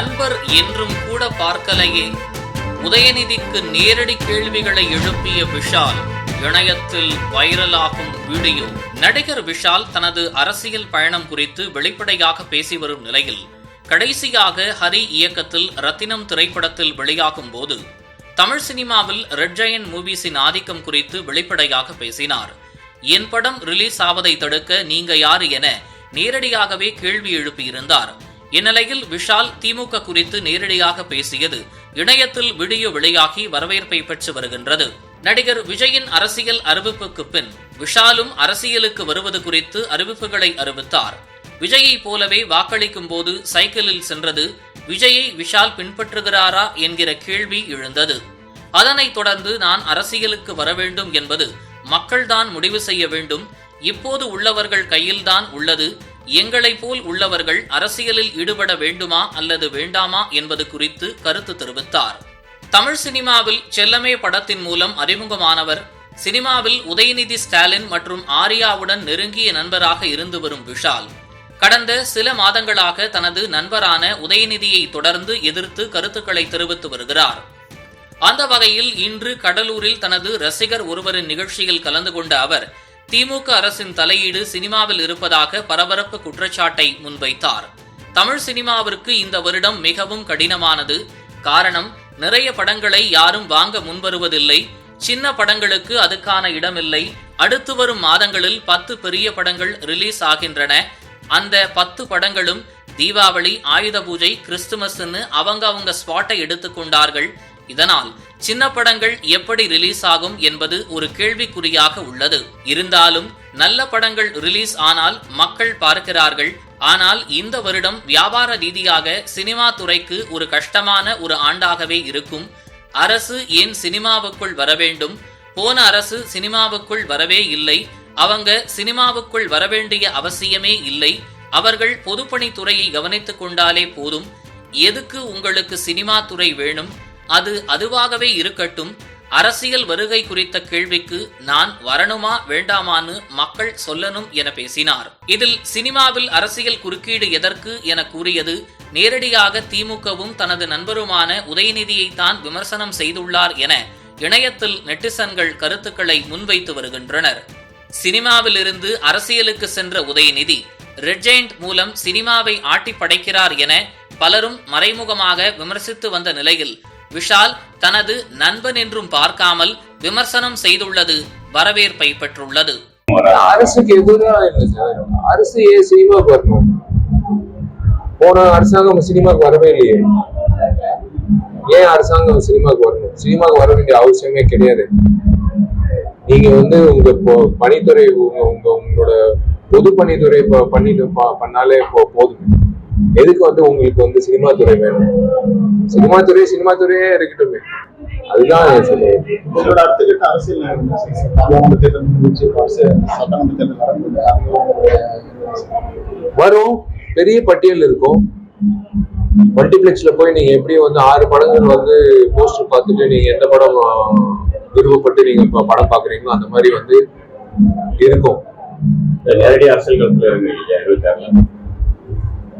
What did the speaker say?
நண்பர் என்றும் கூட பார்க்கலையே. உதயநிதிக்கு நேரடி கேள்விகளை எழுப்பிய விஷால் இணையத்தில் வைரலாகும் வீடியோ. நடிகர் விஷால் தனது அரசியல் பயணம் குறித்து வெளிப்படையாக பேசி வரும் நிலையில் கடைசியாக ஹரி இயக்கத்தில் ரத்தினம் திரைப்படத்தில் வெளியாகும் போது தமிழ் சினிமாவில் ரெட் ஜெயன் மூவிஸின் ஆதிக்கம் குறித்து வெளிப்படையாக பேசினார். என் படம் ரிலீஸ் ஆவதை தடுக்க நீங்க யாரு என நேரடியாகவே கேள்வி எழுப்பியிருந்தார். இந்நிலையில் விஷால் திமுக குறித்து நேரடியாக பேசியது. இணையத்தில் வீடியோ வெளியாகி வரவேற்பை பெற்று வருகின்றது. நடிகர் விஜயின் அரசியல் அறிவிப்புக்கு பின் விஷாலும் அரசியலுக்கு வருவது குறித்து அறிவிப்புகளை அறிவித்தார். விஜயை போலவே வாக்களிக்கும் போது சைக்கிளில் சென்றது விஜயை விஷால் பின்பற்றுகிறாரா என்கிற கேள்வி எழுந்தது. அதனைத் தொடர்ந்து நான் அரசியலுக்கு வர வேண்டும் என்பது மக்கள்தான் முடிவு செய்ய வேண்டும். இப்போது உள்ளவர்கள் கையில்தான் உள்ளது. எங்களைப் போல் உள்ளவர்கள் அரசியலில் ஈடுபட வேண்டுமா அல்லது வேண்டாமா என்பது குறித்து கருத்து தெரிவித்தார். தமிழ் சினிமாவில் செல்லமே படத்தின் மூலம் அறிமுகமானவர் சினிமாவில் உதயநிதி ஸ்டாலின் மற்றும் ஆர்யாவுடன் நெருங்கிய நண்பராக இருந்து வரும் விஷால். கடந்த சில மாதங்களாக தனது நண்பரான உதயநிதியை தொடர்ந்து எதிர்த்து கருத்துக்களை தெரிவித்து வருகிறார். அந்த வகையில் இன்று கடலூரில் தனது ரசிகர் ஒருவரின் நிகழ்ச்சியில் கலந்து கொண்ட அவர் திமுக அரசின் தலையீடு சினிமாவில் இருப்பதாக பரபரப்பு குற்றச்சாட்டை முன்வைத்தார். தமிழ் சினிமாவிற்கு இந்த வருடம் மிகவும் கடினமானது. காரணம் நிறைய படங்களை யாரும் வாங்க முன்வருவதில்லை. சின்ன படங்களுக்கு அதுக்கான இடமில்லை. அடுத்து வரும் மாதங்களில் பத்து பெரிய படங்கள் ரிலீஸ் ஆகின்றன. அந்த பத்து படங்களும் தீபாவளி ஆயுத பூஜை கிறிஸ்துமஸ்ன்னு அவங்க அவங்க ஸ்பாட்டை எடுத்துக்கொண்டார்கள் இதனால் சின்ன படங்கள் எப்படி ரிலீஸ் ஆகும் என்பது ஒரு கேள்விக்குறியாக உள்ளது. இருந்தாலும் நல்ல படங்கள் ரிலீஸ் ஆனால் மக்கள் பார்க்கிறார்கள். ஆனால் இந்த வருடம் வியாபார ரீதியாக சினிமா துறைக்கு ஒரு கஷ்டமான ஒரு ஆண்டாகவே இருக்கும். அரசு ஏன் சினிமாவுக்குள் வர வேண்டும்? போன அரசு சினிமாவுக்குள் வரவே இல்லை. அவங்க சினிமாவுக்குள் வரவேண்டிய அவசியமே இல்லை. அவர்கள் பொதுப்பணித்துறையை கவனித்துக் கொண்டாலே போதும். எதுக்கு உங்களுக்கு சினிமா துறை வேணும்? அது அதுவாகவே இருக்கட்டும். அரசியல் வருகை குறித்த கேள்விக்கு நான் வரணுமா வேண்டாமான்னு மக்கள் சொல்லணும் என பேசினார். இதில் சினிமாவில் அரசியல் குறுக்கீடு எதற்கு என கூறியது நேரடியாக திமுகவும் தனது நண்பருமான உதயநிதியை தான் விமர்சனம் செய்துள்ளார் என இணையத்தில் நெட்டிசன்கள் கருத்துக்களை முன்வைத்து வருகின்றனர். சினிமாவிலிருந்து அரசியலுக்கு சென்ற உதயநிதி ரெட்ஜெயண்ட் மூலம் சினிமாவை ஆட்டி படைக்கிறார் என பலரும் மறைமுகமாக விமர்சித்து வந்த நிலையில் விஷால் தனது நண்பன் என்றும் பார்க்காமல் விமர்சனம் செய்துள்ளது வரவேற்பை பெற்றுள்ளது. அரசுக்கு எதிராக அரசு ஏன் சினிமாவுக்கு வரணும் போன அரசாங்கம் சினிமாவுக்கு வரவே இல்லையே. ஏன் அரசாங்கம் சினிமாவுக்கு வரணும்? சினிமாவுக்கு வர வேண்டிய அவசியமே கிடையாது. நீங்க வந்து உங்க பணித்துறை உங்க உங்க உங்களோட பொது பணித்துறை பண்ணிட்டு பண்ணாலே போதும். எதுக்கு வந்து உங்களுக்கு வந்து சினிமா துறை வேணும்? சினிமா துறை சினிமா துறையே இருக்கட்டுமே. அதுதான் உங்களோட அடுத்த அரசியல் தேர்தல் முடிஞ்சு சட்டமன்ற தேர்தல் வரும். பெரிய பட்டியல் இருக்கும். மல்டிபிளெக்ஸ்ல போய் நீங்க எப்படியும் வந்து ஆறு படங்கள் வந்து போஸ்டர் பார்த்துட்டு நீங்க எந்த படம் விருப்பப்பட்டு நீங்க இப்ப படம் பாக்குறீங்களோ அந்த மாதிரி வந்து இருக்கும். நேரடி அரசியல் களத்துல இருந்தீங்க இருபத்தி ஆறுல